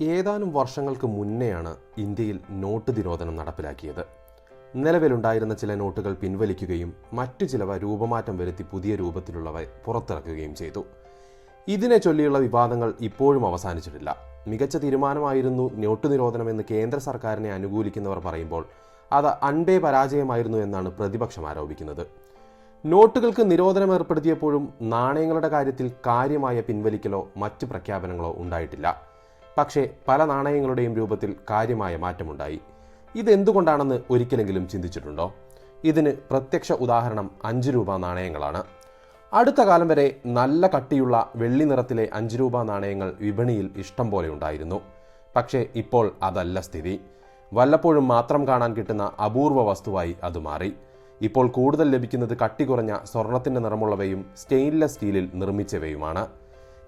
ഏതാനും വർഷങ്ങൾക്ക് മുന്നെയാണ് ഇന്ത്യയിൽ നോട്ട് നിരോധനം നടപ്പിലാക്കിയത്. നിലവിലുണ്ടായിരുന്ന ചില നോട്ടുകൾ പിൻവലിക്കുകയും മറ്റു ചിലവ രൂപമാറ്റം വരുത്തി പുതിയ രൂപത്തിലുള്ളവ പുറത്തിറക്കുകയും ചെയ്തു. ഇതിനെ ചൊല്ലിയുള്ള വിവാദങ്ങൾ ഇപ്പോഴും അവസാനിച്ചിട്ടില്ല. മികച്ച തീരുമാനമായിരുന്നു നോട്ട് നിരോധനമെന്ന് കേന്ദ്ര സർക്കാരിനെ അനുകൂലിക്കുന്നവർ പറയുമ്പോൾ അത് അൺപേ പരാജയമായിരുന്നു എന്നാണ് പ്രതിപക്ഷം ആരോപിക്കുന്നത്. നോട്ടുകൾക്ക് നിരോധനം ഏർപ്പെടുത്തിയപ്പോഴും നാണയങ്ങളുടെ കാര്യത്തിൽ കാര്യമായ പിൻവലിക്കലോ മറ്റ് പ്രഖ്യാപനങ്ങളോ ഉണ്ടായിട്ടില്ല. പക്ഷേ പല നാണയങ്ങളുടെയും രൂപത്തിൽ കാര്യമായ മാറ്റമുണ്ടായി. ഇതെന്തുകൊണ്ടാണെന്ന് ഒരിക്കലെങ്കിലും ചിന്തിച്ചിട്ടുണ്ടോ? ഇതിന് പ്രത്യക്ഷ ഉദാഹരണം അഞ്ച് രൂപ നാണയങ്ങളാണ്. അടുത്ത കാലം വരെ നല്ല കട്ടിയുള്ള വെള്ളി നിറത്തിലെ അഞ്ച് രൂപ നാണയങ്ങൾ വിപണിയിൽ ഇഷ്ടം പോലെ ഉണ്ടായിരുന്നു. പക്ഷേ ഇപ്പോൾ അതല്ല സ്ഥിതി. വല്ലപ്പോഴും മാത്രം കാണാൻ കിട്ടുന്ന അപൂർവ വസ്തുവായി അത് മാറി. ഇപ്പോൾ കൂടുതൽ ലഭിക്കുന്നത് കട്ടി കുറഞ്ഞ സ്വർണത്തിന്റെ നിറമുള്ളവയും സ്റ്റെയിൻലെസ് സ്റ്റീലിൽ നിർമ്മിച്ചവയുമാണ്.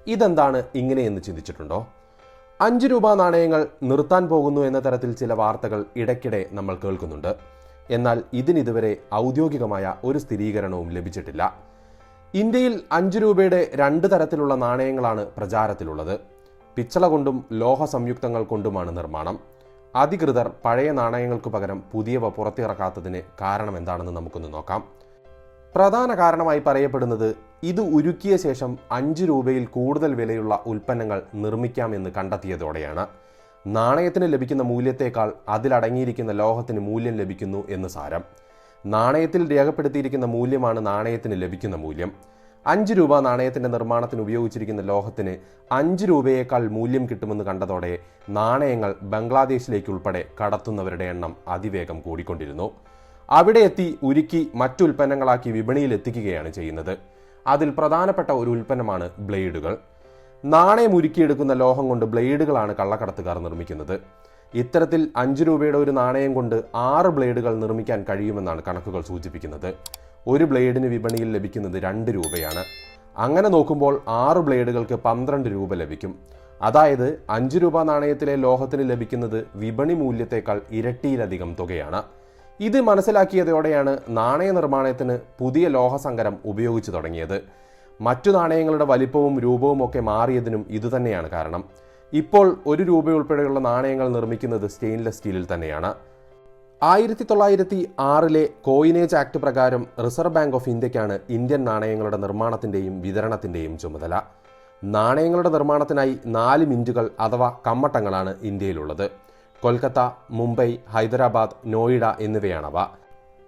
ഇതെന്താണ് ഇങ്ങനെയെന്ന് ചിന്തിച്ചിട്ടുണ്ടോ? അഞ്ച് രൂപ നാണയങ്ങൾ നിർത്താൻ പോകുന്നു എന്ന തരത്തിൽ ചില വാർത്തകൾ ഇടയ്ക്കിടെ നമ്മൾ കേൾക്കുന്നുണ്ട്. എന്നാൽ ഇതിനിതുവരെ ഔദ്യോഗികമായ ഒരു സ്ഥിരീകരണവും ലഭിച്ചിട്ടില്ല. ഇന്ത്യയിൽ അഞ്ച് രൂപയുടെ രണ്ട് തരത്തിലുള്ള നാണയങ്ങളാണ് പ്രചാരത്തിലുള്ളത്. പിച്ചള കൊണ്ടും ലോഹ സംയുക്തങ്ങൾ കൊണ്ടുമാണ് നിർമ്മാണം. അധികൃതർ പഴയ നാണയങ്ങൾക്ക് പകരം പുതിയവ പുറത്തിറക്കാത്തതിന് കാരണം എന്താണെന്ന് നമുക്കൊന്ന് നോക്കാം. പ്രധാന കാരണമായി പറയപ്പെടുന്നത് ഇത് ഉരുക്കിയ ശേഷം അഞ്ച് രൂപയിൽ കൂടുതൽ വിലയുള്ള ഉൽപ്പന്നങ്ങൾ നിർമ്മിക്കാമെന്ന് കണ്ടെത്തിയതോടെയാണ്. നാണയത്തിന് ലഭിക്കുന്ന മൂല്യത്തേക്കാൾ അതിലടങ്ങിയിരിക്കുന്ന ലോഹത്തിന് മൂല്യം ലഭിക്കുന്നു എന്ന് സാരം. നാണയത്തിൽ രേഖപ്പെടുത്തിയിരിക്കുന്ന മൂല്യമാണ് നാണയത്തിന് ലഭിക്കുന്ന മൂല്യം. അഞ്ച് രൂപ നാണയത്തിന്റെ നിർമ്മാണത്തിന് ഉപയോഗിച്ചിരിക്കുന്ന ലോഹത്തിന് അഞ്ച് രൂപയേക്കാൾ മൂല്യം കിട്ടുമെന്ന് കണ്ടതോടെ നാണയങ്ങൾ ബംഗ്ലാദേശിലേക്ക് ഉൾപ്പെടെ കടത്തുന്നവരുടെ എണ്ണം അതിവേഗം കൂടിക്കൊണ്ടിരുന്നു. അവിടെ എത്തി ഉരുക്കി മറ്റുൽപ്പന്നങ്ങളാക്കി വിപണിയിൽ എത്തിക്കുകയാണ് ചെയ്യുന്നത്. അതിൽ പ്രധാനപ്പെട്ട ഒരു ഉൽപ്പന്നമാണ് ബ്ലേഡുകൾ. നാണയം ഉരുക്കിയെടുക്കുന്ന ലോഹം കൊണ്ട് ബ്ലേഡുകളാണ് കള്ളക്കടത്തുകാർ നിർമ്മിക്കുന്നത്. ഇത്തരത്തിൽ അഞ്ച് രൂപയുടെ ഒരു നാണയം കൊണ്ട് ആറ് ബ്ലേഡുകൾ നിർമ്മിക്കാൻ കഴിയുമെന്നാണ് കണക്കുകൾ സൂചിപ്പിക്കുന്നത്. ഒരു ബ്ലേഡിന് വിപണിയിൽ ലഭിക്കുന്നത് രണ്ട് രൂപയാണ്. അങ്ങനെ നോക്കുമ്പോൾ ആറ് ബ്ലേഡുകൾക്ക് പന്ത്രണ്ട് രൂപ ലഭിക്കും. അതായത് അഞ്ച് രൂപ നാണയത്തിലെ ലോഹത്തിന് ലഭിക്കുന്നത് വിപണി മൂല്യത്തേക്കാൾ ഇരട്ടിയിലധികം തുകയാണ്. ഇത് മനസ്സിലാക്കിയതോടെയാണ് നാണയ നിർമ്മാണത്തിന് പുതിയ ലോഹസങ്കരം ഉപയോഗിച്ചു തുടങ്ങിയത്. മറ്റു നാണയങ്ങളുടെ വലിപ്പവും രൂപവും ഒക്കെ മാറിയതിനും ഇതുതന്നെയാണ് കാരണം. ഇപ്പോൾ ഒരു രൂപ ഉൾപ്പെടെയുള്ള നാണയങ്ങൾ നിർമ്മിക്കുന്നത് സ്റ്റെയിൻലെസ് സ്റ്റീലിൽ തന്നെയാണ്. ആയിരത്തി തൊള്ളായിരത്തി ആറിലെ കോയിനേജ് ആക്ട് പ്രകാരം റിസർവ് ബാങ്ക് ഓഫ് ഇന്ത്യക്കാണ് ഇന്ത്യൻ നാണയങ്ങളുടെ നിർമ്മാണത്തിന്റെയും വിതരണത്തിന്റെയും ചുമതല. നാണയങ്ങളുടെ നിർമ്മാണത്തിനായി നാല് മിന്റുകൾ അഥവാ കമ്മട്ടങ്ങളാണ് ഇന്ത്യയിലുള്ളത്. കൊൽക്കത്ത മുംബൈ ഹൈദരാബാദ് നോയിഡ എന്നിവയാണവ.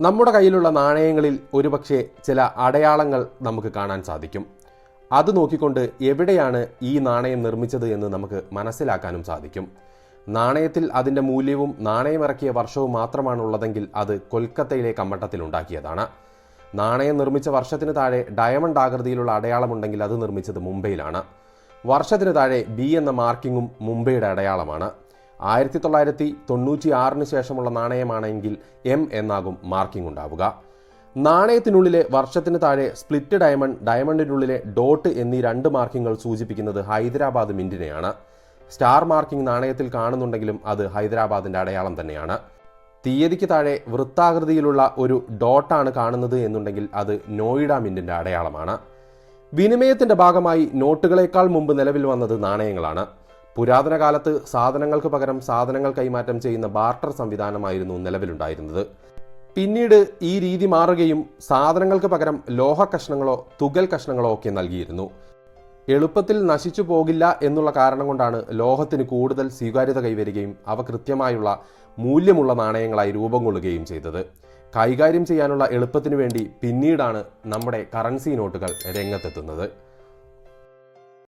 നമ്മുടെ കയ്യിലുള്ള നാണയങ്ങളിൽ ഒരുപക്ഷെ ചില അടയാളങ്ങൾ നമുക്ക് കാണാൻ സാധിക്കും. അത് നോക്കിക്കൊണ്ട് എവിടെയാണ് ഈ നാണയം നിർമ്മിച്ചത് എന്ന് നമുക്ക് മനസ്സിലാക്കാനും സാധിക്കും. നാണയത്തിൽ അതിന്റെ മൂല്യവും നാണയമിറക്കിയ വർഷവും മാത്രമാണ് ഉള്ളതെങ്കിൽ അത് കൊൽക്കത്തയിലെ കമ്മട്ടത്തിൽ ഉണ്ടാക്കിയതാണ്. നാണയം നിർമ്മിച്ച വർഷത്തിന് താഴെ ഡയമണ്ട് ആകൃതിയിലുള്ള അടയാളമുണ്ടെങ്കിൽ അത് നിർമ്മിച്ചത് മുംബൈയിലാണ്. വർഷത്തിന് താഴെ ബി എന്ന മാർക്കിങ്ങും മുംബൈയുടെ അടയാളമാണ്. ആയിരത്തി തൊള്ളായിരത്തി തൊണ്ണൂറ്റി ആറിന് ശേഷമുള്ള നാണയമാണെങ്കിൽ എം എന്നാകും മാർക്കിംഗ് ഉണ്ടാവുക. നാണയത്തിനുള്ളിലെ വർഷത്തിന് താഴെ സ്പ്ലിറ്റ് ഡയമണ്ട് ഡയമണ്ടിനുള്ളിലെ ഡോട്ട് എന്നീ രണ്ട് മാർക്കിങ്ങുകൾ സൂചിപ്പിക്കുന്നത് ഹൈദരാബാദ് മിന്റിനെയാണ്. സ്റ്റാർ മാർക്കിംഗ് നാണയത്തിൽ കാണുന്നുണ്ടെങ്കിലും അത് ഹൈദരാബാദിന്റെ അടയാളം തന്നെയാണ്. തീയതിക്ക് താഴെ വൃത്താകൃതിയിലുള്ള ഒരു ഡോട്ടാണ് കാണുന്നത് എന്നുണ്ടെങ്കിൽ അത് നോയിഡ മിന്റിന്റെ അടയാളമാണ്. വിനിമയത്തിന്റെ ഭാഗമായി നോട്ടുകളേക്കാൾ മുമ്പ് നിലവിൽ വന്നത് നാണയങ്ങളാണ്. പുരാതന കാലത്ത് സാധനങ്ങൾക്ക് പകരം സാധനങ്ങൾ കൈമാറ്റം ചെയ്യുന്ന ബാർട്ടർ സംവിധാനമായിരുന്നു നിലവിലുണ്ടായിരുന്നത്. പിന്നീട് ഈ രീതി മാറുകയും സാധനങ്ങൾക്ക് പകരം ലോഹ കഷ്ണങ്ങളോ തുകൽ കഷ്ണങ്ങളോ ഒക്കെ നൽകിയിരുന്നു. എളുപ്പത്തിൽ നശിച്ചു പോകില്ല എന്നുള്ള കാരണം കൊണ്ടാണ് ലോഹത്തിന് കൂടുതൽ സ്വീകാര്യത കൈവരികയും അവ കൃത്യമായുള്ള മൂല്യമുള്ള നാണയങ്ങളായി രൂപം കൊള്ളുകയും ചെയ്തത്. കൈകാര്യം ചെയ്യാനുള്ള എളുപ്പത്തിനു വേണ്ടി പിന്നീടാണ് നമ്മുടെ കറൻസി നോട്ടുകൾ രംഗത്തെത്തുന്നത്.